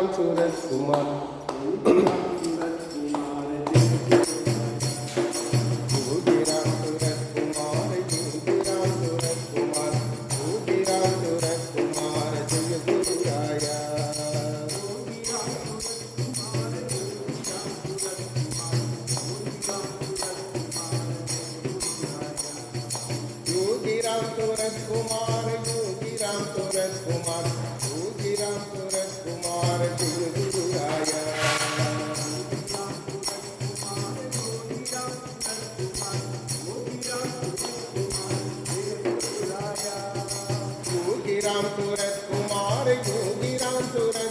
Ram Suraj Kumar Yogi Santo, gracias.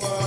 Jehovah.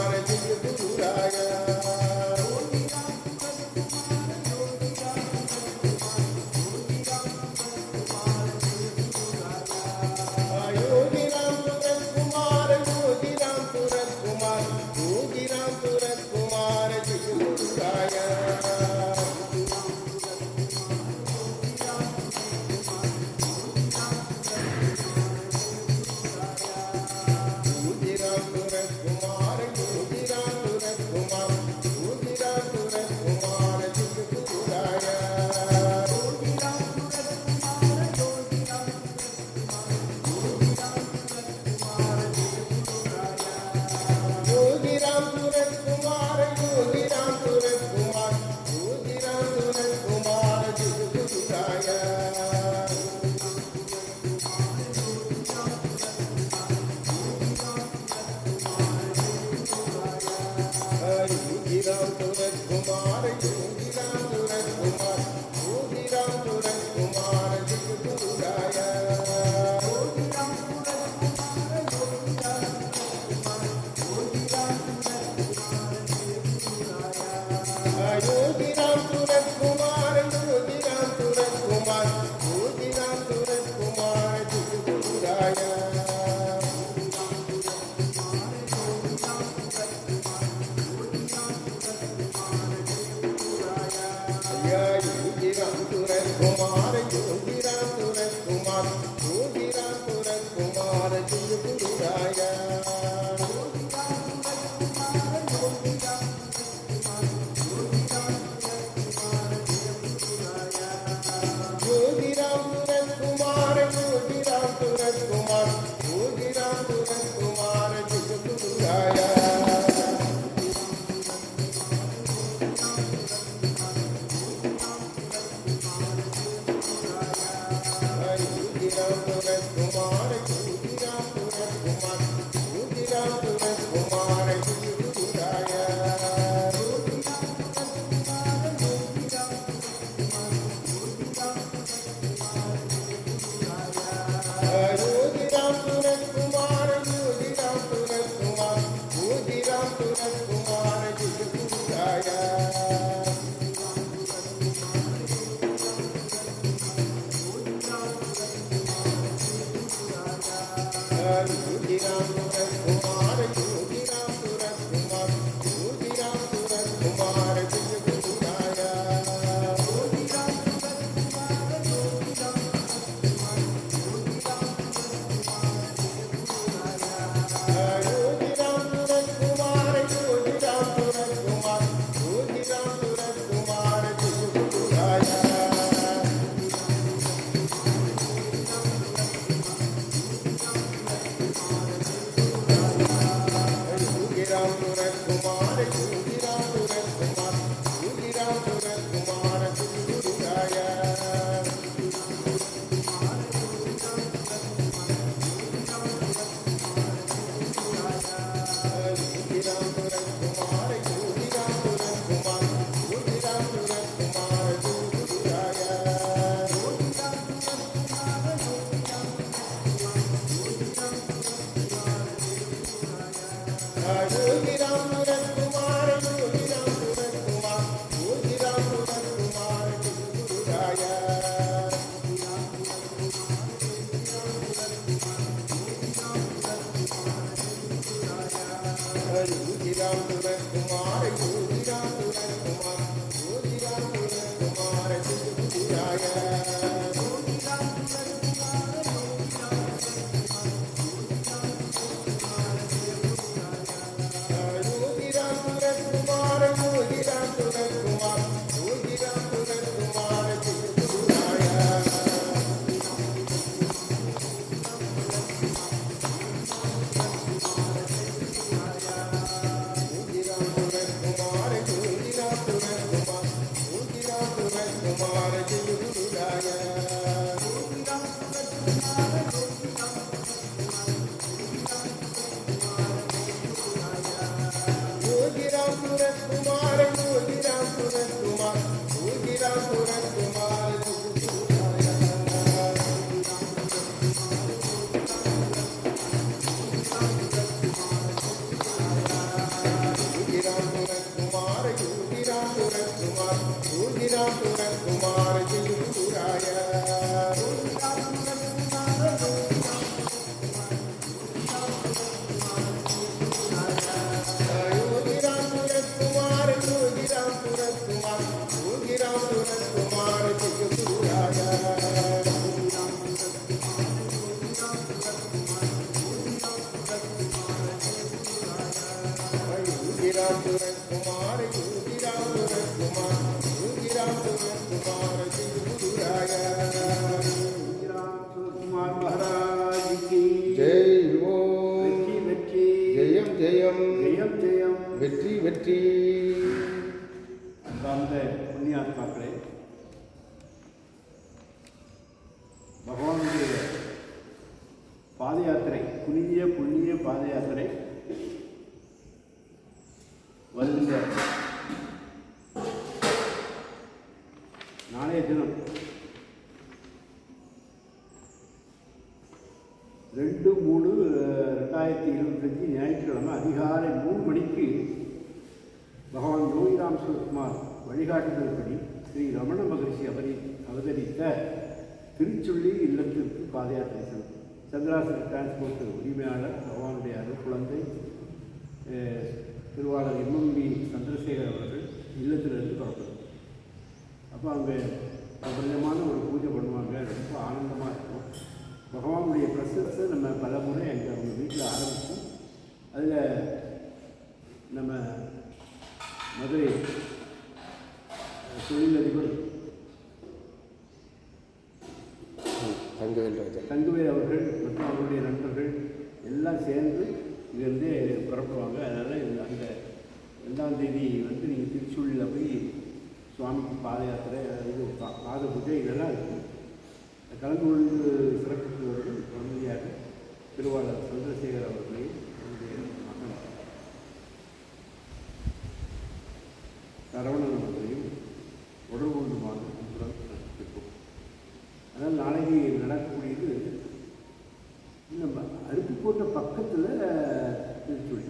I Hare Ram பகவானுடைய பாத யாத்திரை புனித புண்ணிய பாத யாத்திரை வருகின்ற நாளைய தினம் ரெண்டு மூணு அஹ், ரெண்டாயிரத்தி இருபத்தஞ்சி ஞாயிற்றுக்கிழமை அதிகாலை மூணு மணிக்கு பகவான் யோகிராம் சுகுமார் வழிகாட்டுதல்படி ஸ்ரீ ரமண மகரிஷி அவரி அவதரித்த திருச்சுள்ளி இல்லத்திற்கு பாத யாத்திரை செல்லும் சந்திராசன் டிரான்ஸ்போர்ட் உரிமையாளர் பகவானுடைய அருள் குழந்தை திருவாளர் எம்எம்பி சந்திரசேகர் அவர்கள் இல்லத்திலிருந்து புறப்படும் அப்போ அங்கே பிரபஞ்சமான ஒரு பூஜை பண்ணுவாங்க ரொம்ப ஆனந்தமாக இருக்கும் பகவானுடைய பிரசன்ஸை நம்ம பல முறை அங்கே அவங்க வீட்டில் ஆரம்பித்தோம் அதில் நம்ம மதுரை அஹ், தொழிலதிபர் தங்கவேல் ராஜா தங்குவேல் அவர்கள் மற்றும் அவருடைய நண்பர்கள் எல்லாம் சேர்ந்து இங்கேருந்து புறப்படுவாங்க அதனால் இந்த அந்த ரெண்டாம் தேதி வந்து நீங்கள் திருச்சூழில் போய் சுவாமிக்கு பாத யாத்திரை இது பா- பாத பூஜை இதெல்லாம் இருக்கும் கலந்து கொண்டு சிறப்பிப்பவர்கள் குழந்தையாக திருவாளர் சந்திரசேகர் அவர்களையும் அவருடைய மகன் சரவணன் அவர்களையும் உடல் கொண்டுமான அன்புடன் நடத்திருக்கோம் அதனால் நாளைக்கு நடக்கக்கூடியது நம்ம அருப்புக்கோட்டை பக்கத்தில் திருச்சுழி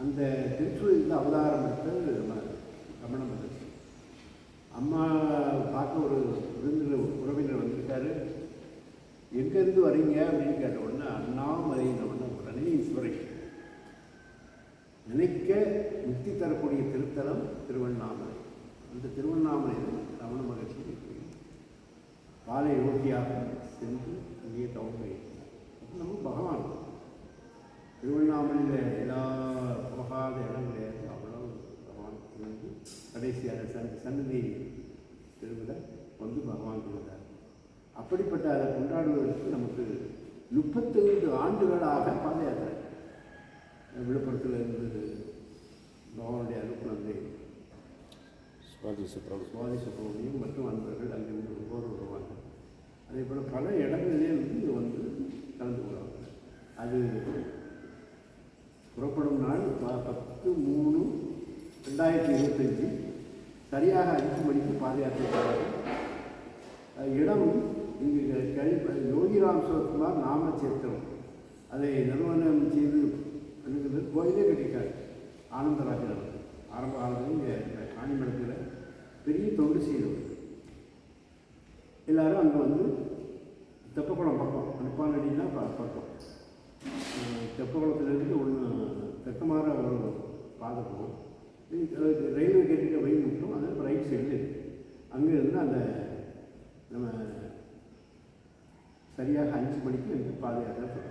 அந்த திருச்சுழியில் அவதாரம் எடுத்தது நம்ம ரமண மகர்ஷி. அம்மா பார்க்க ஒரு விருந்தில் உறவினர் வந்திருக்காரு. எங்கேருந்து வரீங்க? அப்படின்னு கேட்ட உடனே அண்ணாமலையின உடனே உடனே இன்ஸ்பிரேஷன் நினைக்க முக்தி தரக்கூடிய திருத்தலம் திருவண்ணாமலை. அந்த திருவண்ணாமலையில் ரமண மகர்ஷி காலை ஓட்டியாக சென்று அங்கே தவறு நம்ம பகவான் திருவண்ணாமலையில் எல்லா போகாத இடம் கிடையாது பகவான் வந்து கடைசியாக சன் சன்னதி திருவிழா வந்து பகவான் இருந்தார். அப்படிப்பட்ட அதை கொண்டாடுவதற்கு நமக்கு முப்பத்தைந்து ஆண்டுகளாக பாத யாத்திரை விழுப்புரத்தில் இருந்தது பகவானுடைய அனுப்புனந்தை சுவாதி சுப்ரம் சுவாதி சுப்ரமணியம் மற்றும் அன்பர்கள் அங்கிருந்து ஒவ்வொரு வருவாங்க அதே போல் பல இடங்களிலே வந்து வந்து கலந்து கொள்வாங்க அது புறப்படும் நாள் ப- பத்து மூணு ரெண்டாயிரத்தி இருபத்தஞ்சு. சரியாக அஞ்சு மணிக்கு பாத யாத்திரை இடம் இங்கு கேள்வி யோகிராம் சிவகுமார் நாமச்சேத்திரம். அதை நிறுவனம் செய்து பண்ணுகிறது கோயிலே கட்டிட்டார் ஆனந்தராஜன் ஆரம்ப காலத்தில் இங்கே காணிமடத்தில் ஒரு தொண்டு எல்லோரும் எல்லாரும் அங்கே வந்து தெப்பக்குளம் பக்கம் அனுப்பானடினா பக்கம். அஹ் தெப்பக்குளத்துலேருந்து ஒன்று தெக்கமாற ஒரு பாதை போகும். ரயில்வே கேட்டுக்கிட்ட வழி மட்டும் அது ரைட் சைடில் இருக்குது அங்கே இருந்து அந்த நம்ம சரியாக அஞ்சு மணிக்கு எனக்கு பாத யாத்திரை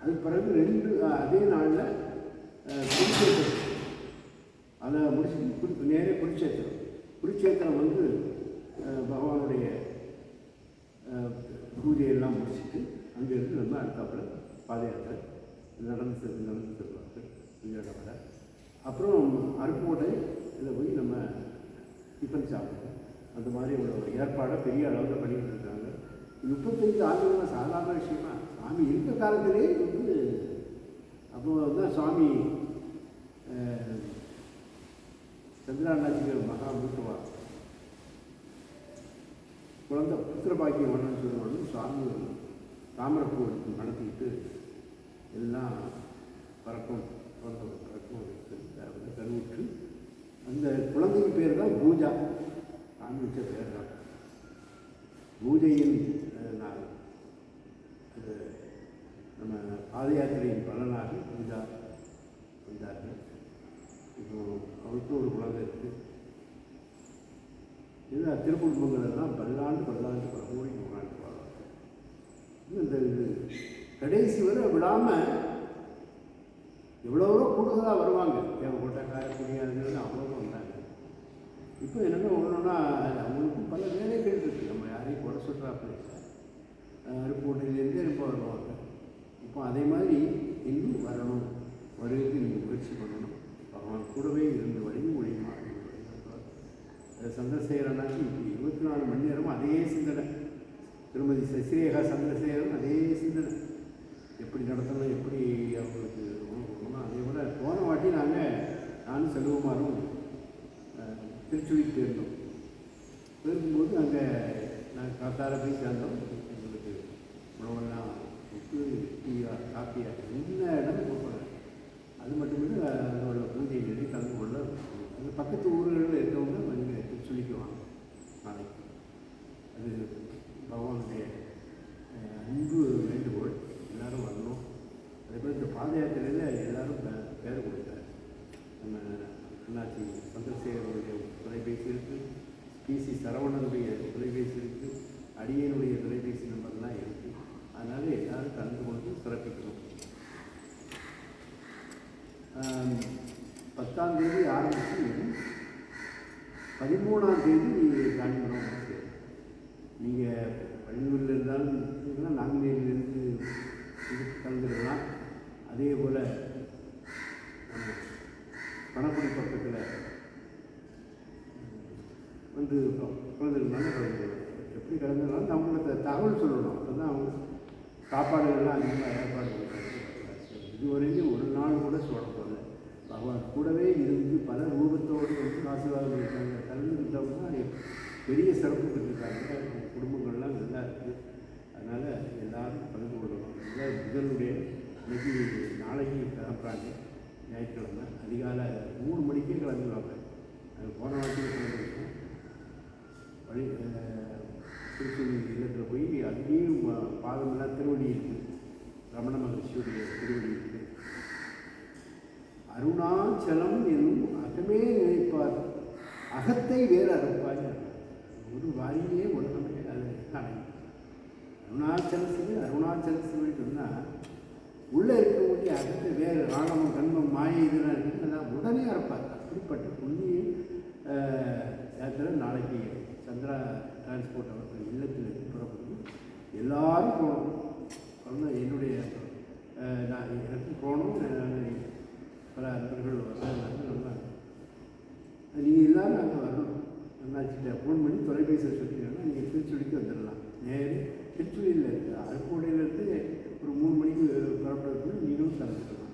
அதுக்கு பிறகு ரெண்டு அதே நாளில் குருச்சேத்திரம் அதை முடிச்சு நேரே குருச்சேத்திரம் குருச்சேத்திரம் வந்து பகவானுடைய பூஜையெல்லாம் முடிச்சுட்டு அங்கேருந்து நம்ம அடுத்தாப்புல பாத யாத்திரை நடந்து சென்று நடந்து செல்வார்கள் அப்புறம் அருப்புக்கோட்டை இதில் போய் நம்ம டிஃபன் சாப்பிடுவோம். அந்த மாதிரி ஒரு ஏற்பாடை பெரிய அளவில் பண்ணிட்டு இருக்காங்க. முப்பத்தஞ்சு ஆண்டுகள்லாம் சாதாரண விஷயமா. சாமி இருக்க காலத்திலே வந்து அப்போ தான் சுவாமி சந்திராநாச்சிகர் மகா மூத்தவா குழந்தை புத்திரபாக்கியம் வரணும்னு சொல்லுவாங்க சுவாமி தாமரப்பூ எடுத்து நடத்திக்கிட்டு எல்லாம் பறக்கும். குழந்தை பறக்கும் எடுத்து கருவுற்று அந்த குழந்தையின் பேர் தான் பூஜா. சாமி வச்ச பேர் தான். பூஜையின் நாள் அது நம்ம பாத யாத்திரையின் பலனாக பூஜா வந்தார்கள். அவருக்கு ஒரு குழந்தை இருக்குது இது திருக்குடும்பங்கள் எல்லாம் பல்லாண்டு பல்லாண்டு பல கோடி நூறாண்டு வாழ்வாங்க இந்த இது கடைசி வரை விடாமல் எவ்வளோ கூடுதலாக வருவாங்க. என் தேவைப்பட்ட காயக்கூடியாதுன்னு அவ்வளோ வந்தாங்க. இப்போ என்னென்ன ஒன்றுன்னா அவங்களுக்கும் பல வேலைகள் இருக்குது நம்ம யாரையும் கூட சொல்கிறாப்பில் ரிப்போர்ட்டிலேருந்தே ரொம்ப வருவாங்க. இப்போ அதே மாதிரி இன்னும் வரணும். வருவதற்கு நீங்கள் முயற்சி பண்ணணும். அவன் கூடவே இருந்து வழியும் மொழியுமா சந்திரசேகரனாக்கி இப்படி இருபத்தி நாலு மணி நேரமும் அதே சிந்தனை. திருமதி சசிரேகா சந்திரசேகரன் அதே சிந்தனை. எப்படி நடத்தணும் எப்படி அவங்களுக்கு உணவு அதே போல் போன வாட்டி நாங்கள் நானும் செல்வமாரும் அஹ், திருச்சுழிக்கு போயிருந்தோம். போயிருக்கும்போது அங்கே நாங்கள் காத்தார போய் சேர்ந்தோம். எங்களுக்கு உணவெல்லாம் உப்பு டீயா காப்பியா என்ன இடம் கொடுப்பாங்க. அது மட்டும் இல்லை அதோட பூஜைகளை கலந்து கொள்ள அந்த பக்கத்து ஊர்களில் இருக்கவங்க வந்து சொல்லிக்குவாங்க நாளைக்கு அது பகவானுடைய அன்பு வேண்டுகோள். எல்லாரும் வரணும். அதே போல் இந்த பாத யாத்திரையில் எல்லாரும் பே- பேர் கொடுத்தார். நம்ம அண்ணாச்சி சந்திரசேகரனுடைய தொலைபேசி இருக்குது பிசி சரவணனுடைய தொலைபேசி இருக்குது அடியனுடைய தொலைபேசி நம்பர்லாம் இருக்குது அதனால் எல்லாரும் கலந்து கொண்டு சிறப்பிக்கணும். பத்தாம் தேதி ஆரம்பித்து பதிமூணாம் தேதி காஞ்சிபுரம் வந்து நீங்கள் பள்ளியூரில் இருந்தாலும் இருக்கலாம் நாங்குநேரிலிருந்து இதுக்கு அதே போல் பணப்படி பக்கத்தில் வந்து கலந்துருந்தாலும் கலந்து எப்படி கலந்துருந்தாலும் அவங்களுக்கு தகவல் சொல்லணும். அப்போ தான் அவங்க சாப்பாடுகள்லாம் அதிகமாக ஏற்பாடு பண்ணுறாங்க இதுவரைக்கும் ஒரு நாள் கூட சொல்லணும் அவர் கூடவே இருந்து பல ரூபத்தோடு வந்து ஆசீர்வாதம் இருக்காங்க. கலந்துக்கிட்டவங்க பெரிய சிறப்பு பெற்றிருக்காங்க. அவங்க குடும்பங்கள்லாம் நல்லா இருக்குது அதனால் எல்லாரும் கலந்து கொள்ளணும். இல்லை புதனுடைய இன்னைக்கு நாளைக்கு கிளம்புறாங்க. ஞாயிற்றுக்கிழமை. அதிகாலை மூணு மணிக்கே கிளம்பிடுவாங்க. அது போன வாட்டி கிளம்பிருக்கோம் வழி அஹ், இல்லத்தில் போய் அங்கேயும் பாதமெல்லாம் திருவடி இருக்குது ரமண மகர்ஷியுடைய திருவடி இருக்குது ஆச்சலம் எனும் அகமே நினைப்பார். அகத்தை வேறு அறுப்பாய் ஒரு வாரியிலே உலகமே அது அடையும் அருணாச்சல சிவன் அருணாச்சல சிவன் சொன்னால் உள்ளே இருக்கக்கூடிய அகத்தை வேறு ராணவம் கண்மம் மாயை இதெல்லாம் இருக்குது அதான் உடனே அறுப்பார். அப்படிப்பட்ட புண்ணிய யாத்திரை நாளைக்கு சந்திரா டிரான்ஸ்போர்ட் அவர்கள் இல்லத்தில் புறப்பட்டு எல்லாரும் போகணும். என்னுடைய நான் எனக்கு போகணும் நான் பல நண்பர்கள் வர்றாங்க நல்லா நீங்கள் எல்லாரும் அங்கே வரணும் அண்ணாச்சிட்ட ஃபோன் பண்ணி தொலைபேசியில் சொல்லிட்டீங்கன்னா நீங்கள் திருச்சுழிக்கு வந்துடலாம் நேரு திருச்சுழியில் இருக்குது அருப்புடையிலேருந்து ஒரு மூணு மணிக்கு புறப்படுறதுக்கு நீங்களும் கலந்துக்கலாம்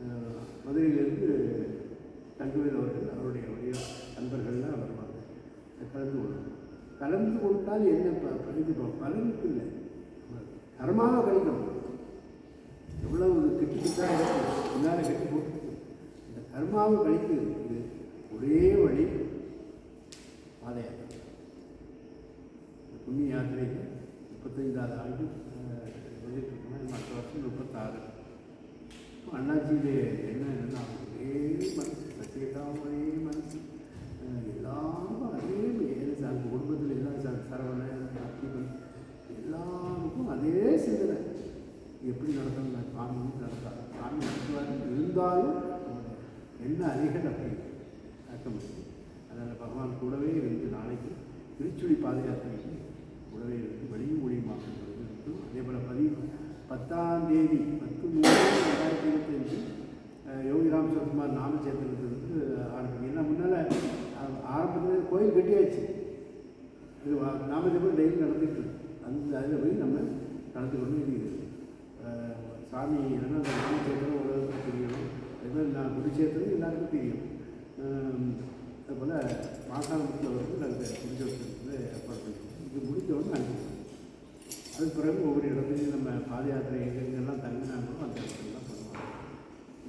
அஹ், மதுரையிலேருந்து தங்கவேல் அவர்கள் அவருடைய உடைய நண்பர்கள்லாம் வருவாங்க கலந்து கொள்ளணும் கலந்து கொண்டால் என்ன ப- ப- இது ப- பலனுக்கு இல்லை கர்மாவை கழிக்கணும் எவ்வளவு கெட்டுக்கிட்டா எல்லாரும் கெட்டு போட்டு இந்த கர்மாவை கழிக்கிறதுக்கு ஒரே வழி பாத யாத்திரை இந்த புண்ணிய யாத்திரைக்கு முப்பத்தைந்தாவது ஆண்டு எழுதிட்டுருக்கோம்னா மற்ற வருஷம் முப்பத்தாறு இப்போ என்ன என்னன்னா ஒரே மனசு சத்தியகாம ஒரே மனசு. அஹ் எல்லாரும் அதே ஏழு சார் குடும்பத்தில் எல்லாம் சார் சரவணன் அத்திபன் எல்லாருக்கும் அதே சிந்தனை. எப்படி நடக்கணும் நான் சாமி நடத்தாரு சாமி நடத்துவார் இருந்தாலும் என்ன அதிகம் அப்படி நடக்க முடியும் அதனால் பகவான் கூடவே இருந்து நாளைக்கு திருச்சுழி பாத யாத்திரைக்கு கூடவே இருந்து வழியும் மொழியுமாக இருக்கும் அதே போல் பதிவு பத்தாம் தேதி பத்து மூணு ரெண்டாயிரத்தி இருபத்தஞ்சு யோகிராம் சிவகுமார் நாமச்சேத்திரத்திலிருந்து ஆரம்பிக்கும் ஏன்னா முன்னால் ஆரம்பத்தில் கோயில் கட்டியாச்சு. இது வா- நாமஜபம் டெய்லி நடந்துட்டு அந்த அதில் போய் நம்ம கலந்துக்கணும் இது சாமி என்னென்னா அந்த நாமச்சேத்திரம் உலகத்துக்கு தெரியணும். அதுமாதிரி நான் குடிச்சேத்திரம் எல்லாருக்கும் தெரியும். அதுபோல் மாசாணத்தில் வந்து நாங்கள் குடிச்சேத்திரத்தில் ஏற்பாடு பண்ணிருக்கோம். இது முடிஞ்ச உடனே நாங்கள் அதுக்கு பிறகு ஒவ்வொரு இடத்துலையும் நம்ம பாத யாத்திரை எங்கெங்கெல்லாம் தங்கினாங்களோ அந்த இடத்துலலாம் பண்ணுவாங்க.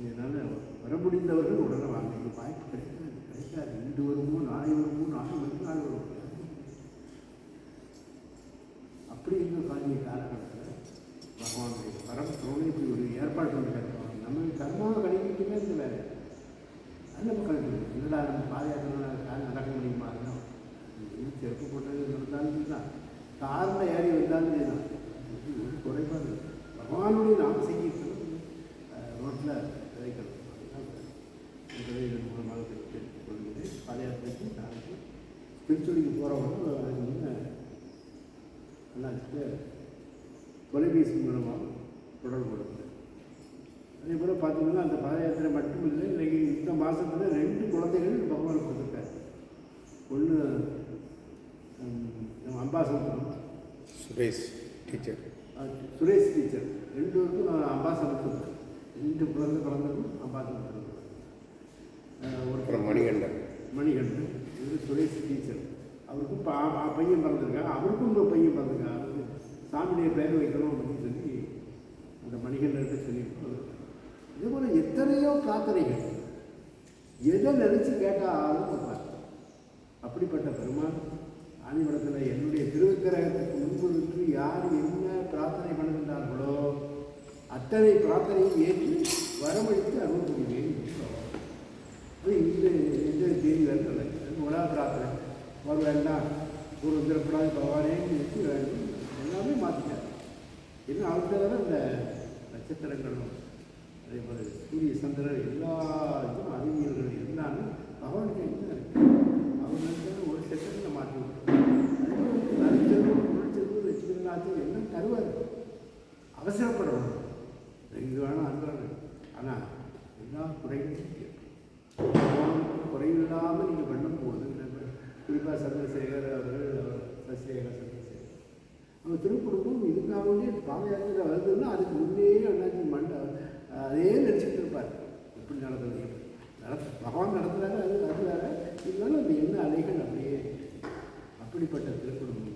இதனால் வர முடிந்தவர்கள் உடனே வாங்க. இது வாய்ப்பு கிடைக்காது கிடைக்காது. இன்று வருமோ நாளை வருமோ நாளை வரும் நாள் வரும். அப்படி இருந்த பாதிய காலகட்டத்தில் பகவானுடைய பரம் தோணி இப்படி ஒரு ஏற்பாடு பண்ணிருக்காரு நம்ம கர்மாவை கழிக்கிட்டுமே இந்த வேலை அந்த மக்கள் என்னடா நம்ம பாத யாத்திரை நடக்க முடியுமா? இருந்தால் செருப்பு போட்டது இருந்தாலும் தான் காரில் ஏறி வந்தாலும் தான் ஒரு குறைபாடு பகவானுடைய நாம் செய்கிறது ரோட்டில் விதைக்கணும் என்பதை இதன் மூலமாக தெரிவித்துக் கொள்கிறேன். பாத நாளைக்கு திருச்சொலிக்கு போகிறவங்க அதுக்கு தொலைபேசி மூலமாக தொடர்பு கொடுக்குது அதே போல் பார்த்தீங்கன்னா அந்த பாதயாத்திரை மட்டும் இல்லை இன்னைக்கு இந்த மாதத்தில் ரெண்டு குழந்தைகள் பகவான் கொடுத்துருக்காரு ஒன்று நம்ம அம்பாசமுத்திரம் சுரேஷ் டீச்சர். சுரேஷ் டீச்சர். ரெண்டு பேருக்கும் நான் அம்பாசமுத்திரம் ரெண்டு குழந்தை பிறந்ததும் அம்பாசமுத்திரம் ஒரு அப்புறம் மணிகண்டன். மணிகண்டன். இது சுரேஷ் டீச்சர். அவருக்கும் பையன் பிறந்திருக்காங்க அவருக்கும் ஒரு பையன் பிறந்திருக்காங்க அவருக்கு சாமியுடைய பெயர் வைக்கணும் அப்படின்னு சொல்லி அந்த மணிகண்டன்ட்டு சொல்லியிருக்கோம் இதே போல் எத்தனையோ பிரார்த்தனைகள். எதை நினச்சி கேட்டாலும் யார் என்ன பிரார்த்தனை பண்ணுகின்றார்களோ அத்தனை பிரார்த்தனையும் ஏற்று வரமளித்து அருள் புரிவேன் அது இந்த இந்த தேதியில் நல்லது உலக பிரார்த்தனை. ஒரு வேண்டாம் ஒரு திறப்படாது பகவானே நிறுத்தி வேண்டும்? எல்லாமே மாற்றிட்டார் இன்னும் அவர்கிட்ட தான் இந்த நட்சத்திரங்களும் அதே போல் சூரிய சந்திரன் எல்லா இதுவும் அறிவியல்கள் எல்லாமே பகவானுக்கு என்ன இருக்குது அவர் ஒரு செகண்டில் மாற்றி விட்டுருவார். அதே போல நற்செல்வம் பொருட்செல்வம் வச்சுக்கிறாச்சும் என்ன தருவார் அவசரப்படுவாங்க இது வேணும் அது வேணும் ஆனால் எல்லா குறைகளும் குறைவில்லாமல் நீங்கள் பண்ணும்போது குறிப்பாக சந்திரசேகர் அவர்கள் அவர் சசிசேகர் சந்திரசேகர். அவங்க திருக்குடும்பம் இதுக்காகவே பாத யாத்திரை வருதுன்னா அதுக்கு முன்னே அண்ணாச்சி மண்ட அதே நினச்சிட்டு இருப்பார். எப்படி நடந்தது? நடத்த பகவான் நடத்துகிறாரு அது அது இருந்தாலும் அந்த என்ன அலைகள் அப்படியே அப்படிப்பட்ட திருக்குறும்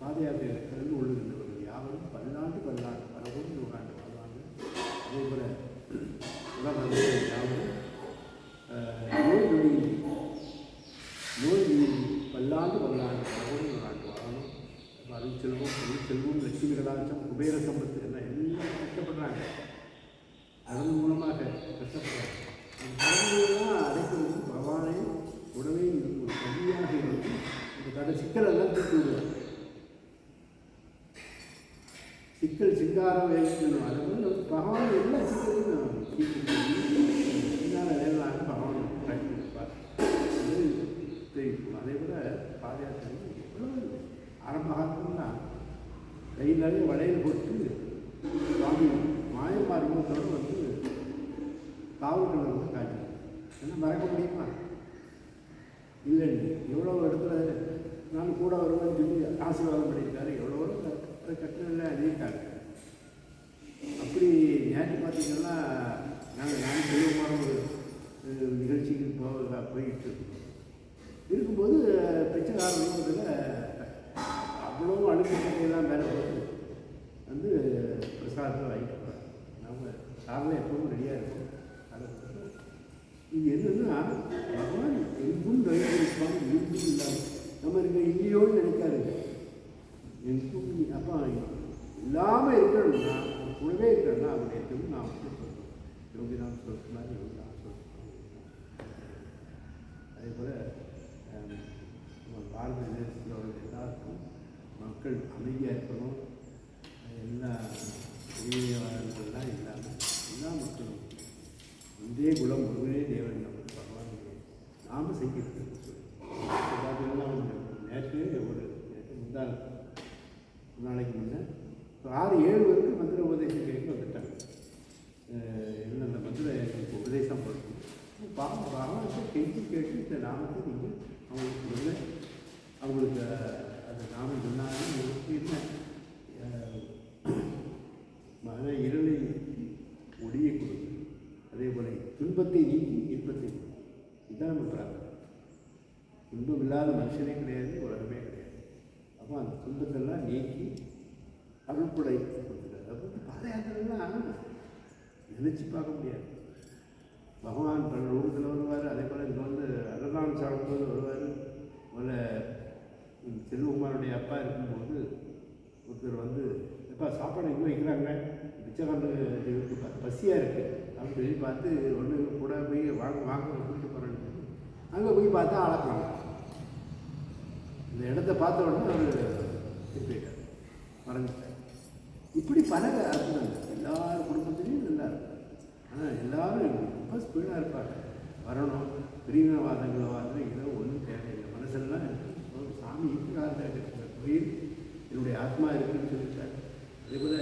பாத யாத்திரை கலந்து கொள்ளுகின்றவர்கள் யாவரும் பல்லாண்டு பல்லாண்டு பல கோடி நூறாண்டு வாழ்வாங்க அதே போல உலகம் யாவரும் நோய் நொடியின்றி நோய் நொடி பல்லாண்டு பல்லாண்டு பல கோடி நூறாண்டு வாழணும் அருள் செல்வம் பொருள் செல்வம் லட்சுமி கலாச்சம் குபேர சம்பத்து எல்லாம் எல்லாம் கஷ்டப்படுறாங்க அதன் மூலமாக கஷ்டப்படுறாங்க அந்த கடமையெல்லாம் அடைக்கிறது பகவானே உடனே ஒரு கல்வியாக இருந்து இந்த கடை சிக்கலெல்லாம் தூக்கி விடுவாங்க சிக்கல் சிங்காரம் வேணும் அது வந்து பகவான் எல்லா சிக்கலையும் சிங்கார வேலான்னு பகவான் காட்டி அது தெரியும். அதே போல் பாத யாத்திரை எவ்வளவு ஆரம்ப காலத்துலாம் கை நிறைய வளையல் போட்டு சுவாமி மாயமார் ரூபத்தோடு வந்து காவல்கள் வந்து காட்டி என்ன மறக்க முடியுமா? இல்லைன்னு எவ்வளோ இடத்துல நான் கூட வருவேன் சொல்லி ஆசீர்வாதம் பண்ணியிருக்காரு. எவ்வளோ கட்டணம் எழுதியிருக்காங்க அப்படி நேற்று பார்த்தீங்கன்னா நாங்கள் நான் தெளிவமான ஒரு அஹ், நிகழ்ச்சிக்கு போக போயிட்டு இருக்கோம். இருக்கும்போது பிச்சைக்கார ரூபத்தில் அவ்வளோ அழுக்கு சட்டையெல்லாம் மேலே போட்டு வந்து பிரசாதத்தை வாங்கிட்டு போகிறாங்க நம்ம காரில் எப்பவும் ரெடியாக இருக்கும் அதை கொடுத்து இது என்னன்னா பகவான் எங்கும் நிறைந்திருப்பான் எங்கும் இல்லாமல் நம்ம இருக்க இல்லையோன்னு நினைக்காதுங்க எங்கும் அப்போ இல்லாமல் இருக்கணும்னா கூடவே இருக்கணும்னா அவருடைய திரும்ப நாம் சொல்லணும் யோகி நாம் சொல்லுறாரு யோகி நாம் சொல்லுறாங்க அதே போல் நம்ம பாரத தேசத்தில் உள்ள எல்லாருக்கும் மக்கள் அமைதியாக இருக்கணும் எல்லா வெளியாளர்கள்லாம் இல்லாமல் எல்லா மக்களும் ஒன்றே குலம் ஒருவரே தேவன் நமக்கு பகவானுடைய நாம செய்கிறது பார்த்தீங்கன்னா நேற்று ஒரு நேற்று முந்தாள் ஒரு நாளைக்கு முன்னே ஆறு ஏழு பேருக்கு மந்திர உபதேசம் கேட்க வந்துட்டாங்க. என்ன அந்த மந்திர எனக்கு உபதேசம் பண்ணணும் பாவம் பாவம் கெஞ்சி கேட்டு இந்த நாமத்தை நீங்கள் அவங்களுக்கு அவங்களுக்கு அந்த நாமம் சொன்னாலும் மன இருளை ஒளியை அதே போல துன்பத்தை நீக்கி இன்பத்தை இதுதான் நம்ம பிரார்த்தனை. துன்பம் இல்லாத மனுஷனே கிடையாது உலகமே கிடையாது. அப்போ அந்த துன்பத்தெல்லாம் நீக்கி அருள்படை கொடுத்துட்டார். அப்போ பாத யாத்திரைலாம் நினைச்சு பார்க்க முடியாது. பகவான் பல ரூபத்தில் வருவார் அதே போல் இங்கே வந்து அன்னதானம் சாப்பிடும்போது வருவார். போல் செல்வகுமாருடைய அப்பா இருக்கும்போது ஒருத்தர் வந்து எப்பா சாப்பாடு எங்கே வைக்கிறாங்க? பிச்சைக்காரனு ப- பசியாக இருக்குது அப்படின்னு சொல்லி பார்த்து ஒன்று கூட போய் வாங்க வாங்க கூப்பிட்டு போகிறேன்னு சொல்லி. அங்கே போய் பார்த்தா அளக்கலாம் இந்த இடத்த பார்த்த உடனே அவர் போயிட்டார். மறைஞ்சிட்டார். இப்படி பல அற்புதங்கள். எல்லார் குடும்பத்துலேயும் நல்லா இருக்கும். ஆனால் எல்லாரும் ரொம்ப ஸ்பீடாக இருப்பாங்க. வரணும் பிரிவினவாதங்களோ வாதம் இதோ ஒன்றும் தேவையில்லை. மனசெல்லாம் உயிர் என்னுடைய ஆத்மா இருக்குன்னு சொல்லிட்டார். அதே போல்